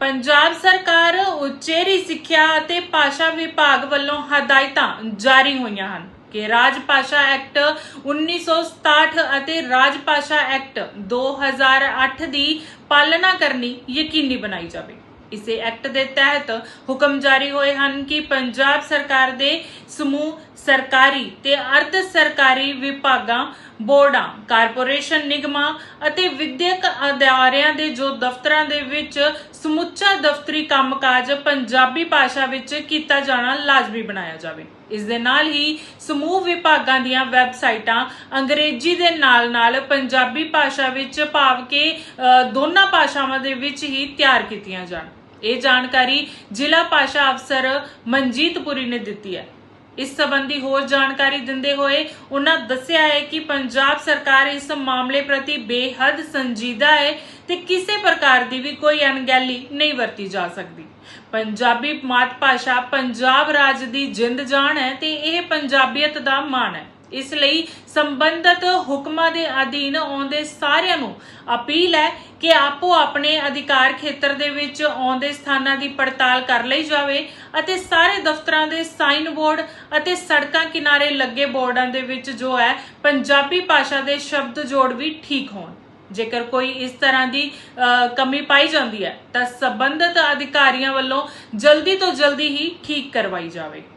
ਪੰਜਾਬ ਸਰਕਾਰ ਉਚੇਰੀ ਸਿੱਖਿਆ ਅਤੇ ਭਾਸ਼ਾ ਵਿਭਾਗ ਵੱਲੋਂ ਹਦਾਇਤਾਂ ਜਾਰੀ ਹੋਈਆਂ ਹਨ ਕਿ ਰਾਜ ਭਾਸ਼ਾ ਐਕਟ 1967 ਅਤੇ ਰਾਜ ਭਾਸ਼ਾ ਐਕਟ 2008 ਦੀ ਪਾਲਣਾ ਕਰਨੀ ਯਕੀਨੀ ਬਣਾਈ ਜਾਵੇ। ਇਸੇ ਐਕਟ ਦੇ ਤਹਿਤ ਹੁਕਮ ਜਾਰੀ ਹੋਏ ਹਨ ਕਿ ਪੰਜਾਬ ਸਰਕਾਰ ਦੇ ਸਮੂਹ ਸਰਕਾਰੀ ਤੇ ਅਰਧ ਸਰਕਾਰੀ ਵਿਭਾਗਾਂ ਬੋਰਡਾਂ, ਕਾਰਪੋਰੇਸ਼ਨ ਨਿਗਮਾਂ ਅਤੇ ਵਿਦਿਅਕ ਅਦਾਰਿਆਂ ਦੇ ਜੋ ਦਫ਼ਤਰਾਂ ਦੇ ਵਿੱਚ ਸਮੁੱਚਾ ਦਫ਼ਤਰੀ ਕੰਮਕਾਜ ਪੰਜਾਬੀ ਭਾਸ਼ਾ ਵਿੱਚ ਕੀਤਾ ਜਾਣਾ ਲਾਜ਼ਮੀ ਬਣਾਇਆ ਜਾਵੇ। ਇਸ ਦੇ ਨਾਲ ਹੀ ਸਮੂਹ ਵਿਭਾਗਾਂ ਦੀਆਂ ਵੈਬਸਾਈਟਾਂ ਅੰਗਰੇਜ਼ੀ ਦੇ ਨਾਲ-ਨਾਲ ਪੰਜਾਬੀ ਭਾਸ਼ਾ ਵਿੱਚ ਭਾਵ ਕਿ ਦੋਨਾਂ ਭਾਸ਼ਾਵਾਂ ਦੇ ਵਿੱਚ ਹੀ ਤਿਆਰ ਕੀਤੀਆਂ ਜਾਣ। ਇਹ ਜਾਣਕਾਰੀ ਜ਼ਿਲ੍ਹਾ ਭਾਸ਼ਾ ਅਫਸਰ ਮਨਜੀਤ ਪੁਰੀ ਨੇ ਦਿੱਤੀ ਹੈ। ਇਸ ਸੰਬੰਧੀ ਹੋਰ ਜਾਣਕਾਰੀ ਦਿੰਦੇ ਹੋਏ ਉਹਨਾਂ ਦੱਸਿਆ ਹੈ ਕਿ ਪੰਜਾਬ ਸਰਕਾਰ ਇਸ ਮਾਮਲੇ ਪ੍ਰਤੀ ਬੇਹੱਦ ਸੰਜੀਦਾ ਹੈ ਤੇ ਕਿਸੇ ਪ੍ਰਕਾਰ ਦੀ ਵੀ ਕੋਈ ਅਣਗਹਿਲੀ ਨਹੀਂ ਵਰਤੀ ਜਾ ਸਕਦੀ। ਪੰਜਾਬੀ ਮਾਤ ਭਾਸ਼ਾ ਪੰਜਾਬ ਰਾਜ ਦੀ ਜਿੰਦ ਜਾਨ ਹੈ ਤੇ ਇਹ ਪੰਜਾਬੀਅਤ ਦਾ ਮਾਣ ਹੈ। ਇਸ ਲਈ ਸੰਬੰਧਤ ਹੁਕਮਾਂ ਦੇ ਅਧੀਨ ਆਉਂਦੇ ਸਾਰਿਆਂ ਨੂੰ ਅਪੀਲ ਹੈ ਕਿ ਆਪੋ ਆਪਣੇ ਅਧਿਕਾਰ ਖੇਤਰ ਦੇ ਵਿੱਚ ਆਉਂਦੇ ਸਥਾਨਾਂ ਦੀ ਪੜਤਾਲ ਕਰ ਲਈ ਜਾਵੇ ਅਤੇ ਸਾਰੇ ਦਫ਼ਤਰਾਂ ਦੇ ਸਾਈਨ ਬੋਰਡ ਅਤੇ ਸੜਕਾਂ ਕਿਨਾਰੇ ਲੱਗੇ ਬੋਰਡਾਂ ਦੇ ਵਿੱਚ ਜੋ ਹੈ ਪੰਜਾਬੀ ਭਾਸ਼ਾ ਦੇ ਸ਼ਬਦ ਜੋੜ ਵੀ ਠੀਕ ਹੋਣ। ਜੇਕਰ ਕੋਈ ਇਸ ਤਰ੍ਹਾਂ ਦੀ ਕਮੀ ਪਾਈ ਜਾਂਦੀ ਹੈ ਤਾਂ ਸੰਬੰਧਿਤ ਅਧਿਕਾਰੀਆਂ ਵੱਲੋਂ ਜਲਦੀ ਤੋਂ ਜਲਦੀ ਹੀ ਠੀਕ ਕਰਵਾਈ ਜਾਵੇ।